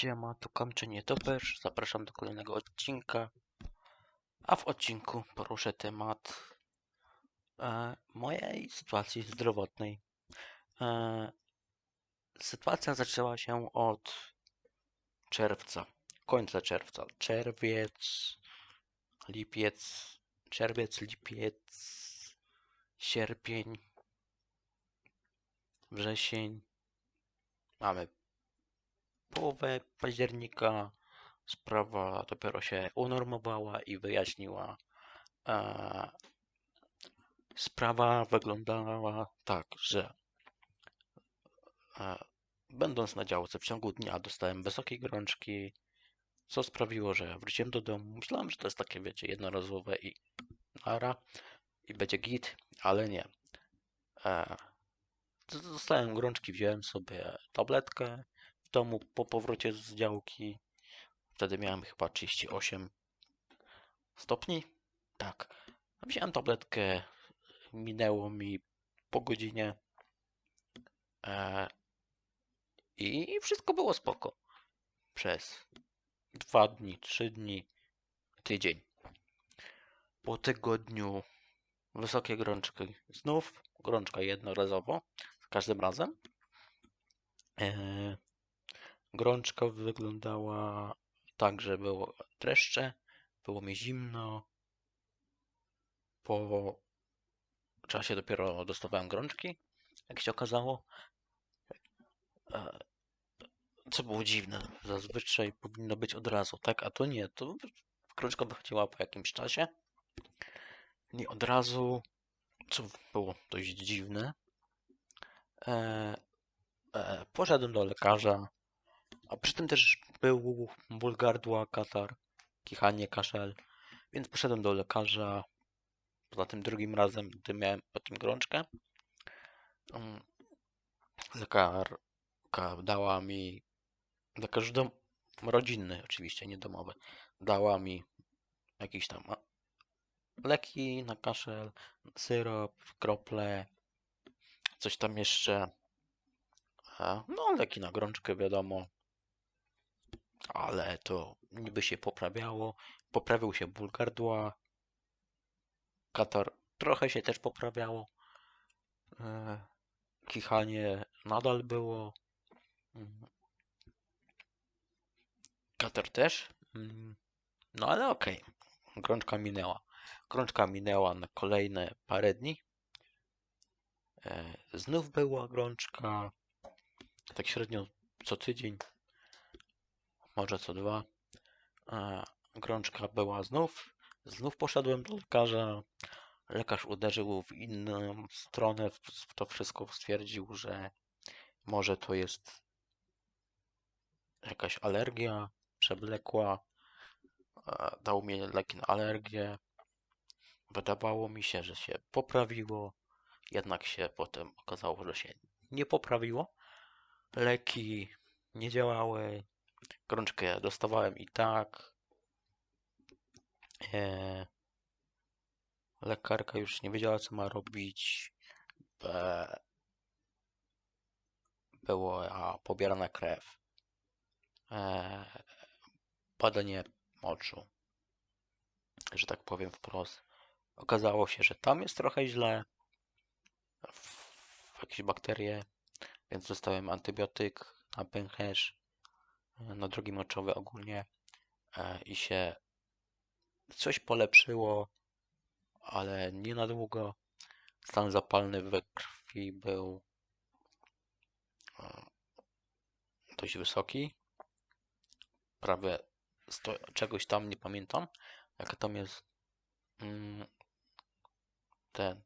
Siema, tu Kamczy Nietoperz. Zapraszam do kolejnego odcinka. A w odcinku poruszę temat e, mojej sytuacji zdrowotnej. E, sytuacja zaczęła się od czerwca, końca czerwca. Czerwiec, lipiec, czerwiec, lipiec, sierpień, wrzesień. Mamy połowę października sprawa dopiero się unormowała i wyjaśniła. E, sprawa wyglądała tak, że e, będąc na działce w ciągu dnia dostałem wysokiej gorączki, co sprawiło, że wróciłem do domu. Myślałem, że to jest takie, wiecie, jednorazowe i ara i będzie git, ale nie. E, dostałem gorączki, wziąłem sobie tabletkę, domu po powrocie z działki. Wtedy miałem chyba 38 stopni. Tak. Wziąłem tabletkę, minęło mi po godzinie e, i wszystko było spoko. Przez dwa dni, trzy dni, tydzień. Po tygodniu wysokie gorączki znów, gorączka jednorazowo, każdym razem. E, Gorączka wyglądała tak, że było dreszcze, było mi zimno. Po czasie dopiero dostawałem gorączki, jak się okazało. E, co było dziwne, zazwyczaj powinno być od razu, tak? A to nie, to gorączka wychodziła po jakimś czasie. Nie od razu, co było dość dziwne. E, e, poszedłem do lekarza, a przy tym też był ból gardła, katar, kichanie, kaszel, więc poszedłem do lekarza. Poza tym drugim razem, gdy miałem po tym gorączkę, mm, lekarka dała mi, lekarz dom, rodzinny oczywiście, nie domowy, dała mi jakieś tam leki na kaszel, syrop, krople, coś tam jeszcze. No, leki na gorączkę, wiadomo ale to niby się poprawiało. Poprawił się ból gardła. Katar trochę się też poprawiało. E, kichanie nadal było. Katar też. Mm. No ale okej. Okay. Minęła. Grączka minęła na kolejne parę dni. E, znów była grączka. Tak średnio co tydzień może co dwa. Grączka była znów. Znów poszedłem do lekarza. Lekarz uderzył w inną stronę. To wszystko stwierdził, że może to jest jakaś alergia przewlekła. Dał mi leki na alergię. Wydawało mi się, że się poprawiło. Jednak się potem okazało, że się nie poprawiło. Leki nie działały, Gorączkę dostawałem i tak. E, lekarka już nie wiedziała, co ma robić. E, była pobierana krew. E, badanie moczu. Że tak powiem wprost. Okazało się, że tam jest trochę źle. W, jakieś bakterie. Więc dostałem antybiotyk na pęcherz na drogi moczowe ogólnie e, i się coś polepszyło, ale nie na długo. Stan zapalny we krwi był e, dość wysoki. Prawie 100, czegoś tam nie pamiętam. Jak tam jest mm, ten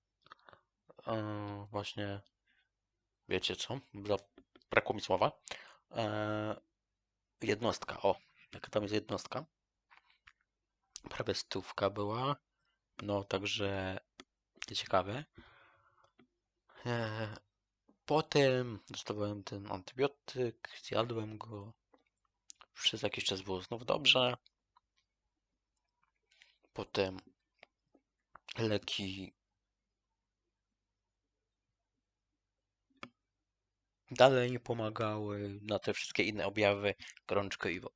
e, właśnie wiecie co? Brakło mi słowa jednostka, o, jaka tam jest jednostka. Prawie stówka była. No, także ciekawe. Eee, potem dostawałem ten antybiotyk, zjadłem go. Przez jakiś czas było znów dobrze. Potem leki dalej pomagały na te wszystkie inne objawy, gorączkę i w,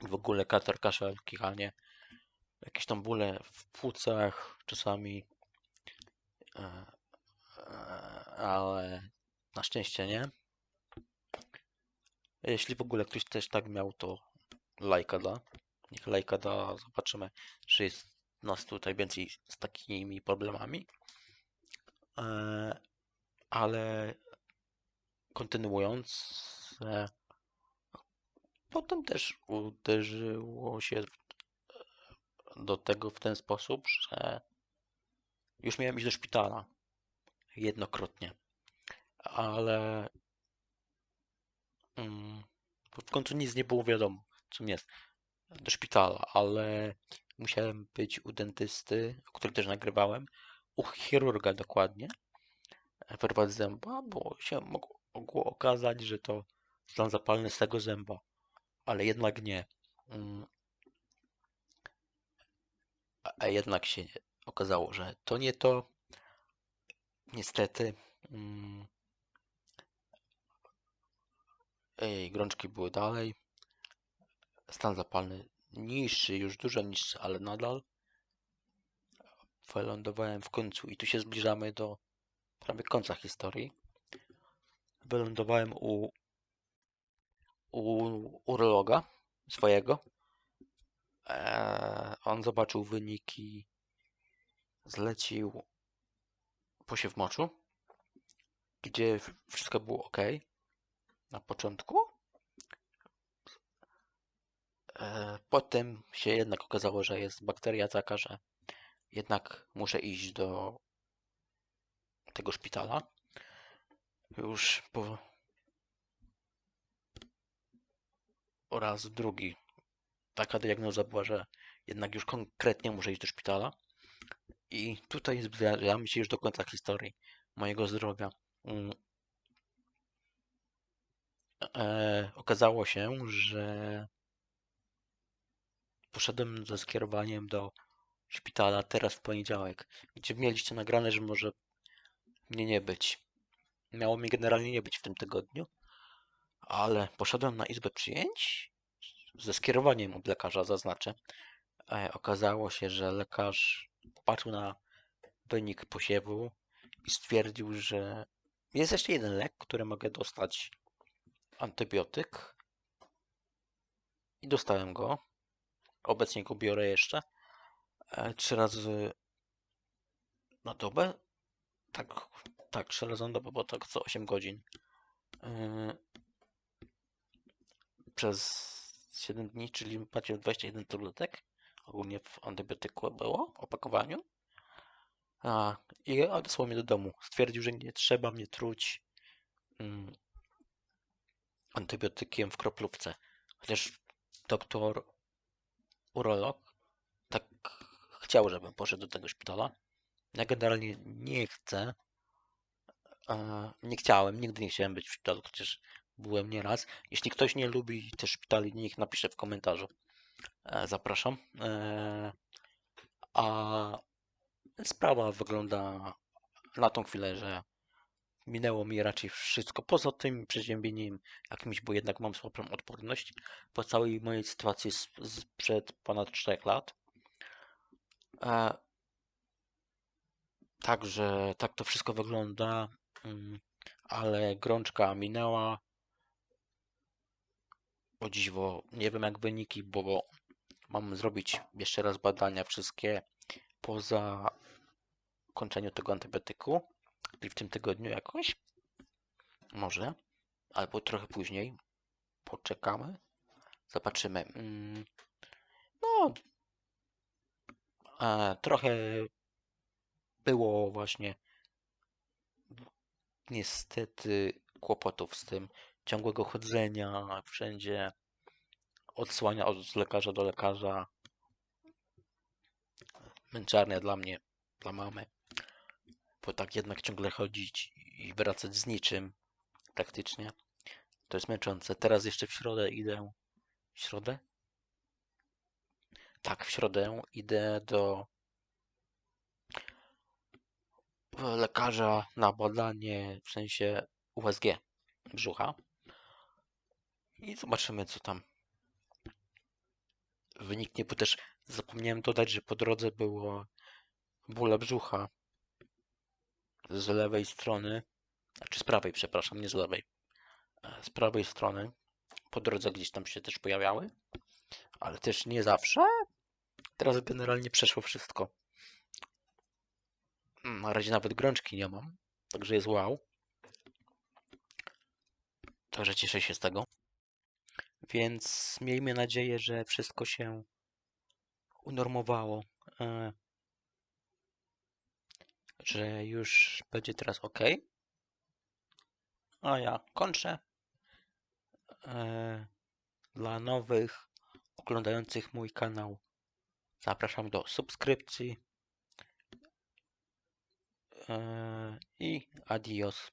w ogóle katar, kaszel, kichanie, jakieś tam bóle w płucach czasami, e, e, ale na szczęście nie. Jeśli w ogóle ktoś też tak miał, to lajka da. Niech lajka da, zobaczymy, czy jest nas tutaj więcej z takimi problemami. E, ale kontynuując, e, potem też uderzyło się do tego w ten sposób, że już miałem iść do szpitala jednokrotnie, ale mm, w końcu nic nie było wiadomo, czym jest do szpitala, ale musiałem być u dentysty, o którym też nagrywałem, u chirurga dokładnie, wyrwać zęba, bo się mogło okazać, że to stan zapalny z tego zęba, ale jednak nie. Mm. A jednak się okazało, że to nie to. Niestety. Mm. Ej, grączki były dalej. Stan zapalny niższy, już dużo niższy, ale nadal. Wylądowałem w końcu i tu się zbliżamy do prawie końca historii. Wylądowałem u, u urologa swojego. Eee, on zobaczył wyniki, zlecił posiew moczu, gdzie wszystko było ok na początku. Eee, potem się jednak okazało, że jest bakteria taka, że jednak muszę iść do tego szpitala. Już po oraz drugi. Taka diagnoza była, że jednak już konkretnie muszę iść do szpitala. I tutaj zbliżamy się już do końca historii mojego zdrowia. Mm. E, okazało się, że poszedłem ze skierowaniem do szpitala teraz w poniedziałek, gdzie mieliście nagrane, że może mnie nie być. Miało mnie generalnie nie być w tym tygodniu, ale poszedłem na izbę przyjęć ze skierowaniem od lekarza, zaznaczę. E, okazało się, że lekarz popatrzył na wynik posiewu i stwierdził, że jest jeszcze jeden lek, który mogę dostać. Antybiotyk. I dostałem go. Obecnie go biorę jeszcze. E, trzy razy na dobę. Tak, tak, trzy razy na bo tak co 8 godzin. E, przez 7 dni, czyli macie 21 tabletek. Ogólnie w antybiotyku było, opakowaniu. A, I odesłał mnie do domu. Stwierdził, że nie trzeba mnie truć mm, antybiotykiem w kroplówce. Chociaż doktor urolog tak chciał, żebym poszedł do tego szpitala. Ja generalnie nie chcę. Nie chciałem, nigdy nie chciałem być w szpitalu, chociaż byłem nieraz. Jeśli ktoś nie lubi też szpitali, niech napisze w komentarzu. E, zapraszam. E, a sprawa wygląda na tą chwilę, że minęło mi raczej wszystko. Poza tym przeziębieniem jakimś, bo jednak mam słabą odporność po całej mojej sytuacji sprzed ponad 4 lat. E, także tak to wszystko wygląda, ale grączka minęła. O dziwo, nie wiem jak wyniki, bo mam zrobić jeszcze raz badania wszystkie poza kończeniu tego antybiotyku, czyli w tym tygodniu jakoś. Może, albo trochę później. Poczekamy. Zobaczymy. Mm, no, trochę było właśnie niestety kłopotów z tym ciągłego chodzenia wszędzie, odsłania od lekarza do lekarza. Męczarnia dla mnie, dla mamy. Bo tak jednak ciągle chodzić i wracać z niczym praktycznie. To jest męczące. Teraz jeszcze w środę idę. W środę? Tak, w środę idę do lekarza na badanie, w sensie USG brzucha. I zobaczymy, co tam wyniknie, bo też zapomniałem dodać, że po drodze było bóle brzucha z lewej strony, znaczy z prawej, przepraszam, nie z lewej, e, z prawej strony. Po drodze gdzieś tam się też pojawiały, ale też nie zawsze. Teraz generalnie przeszło wszystko. Na razie nawet grączki nie mam, także jest wow. Także cieszę się z tego. Więc miejmy nadzieję, że wszystko się unormowało. e, Że już będzie teraz ok. A ja kończę. E, Dla nowych oglądających mój kanał zapraszam do subskrypcji. E, I adios.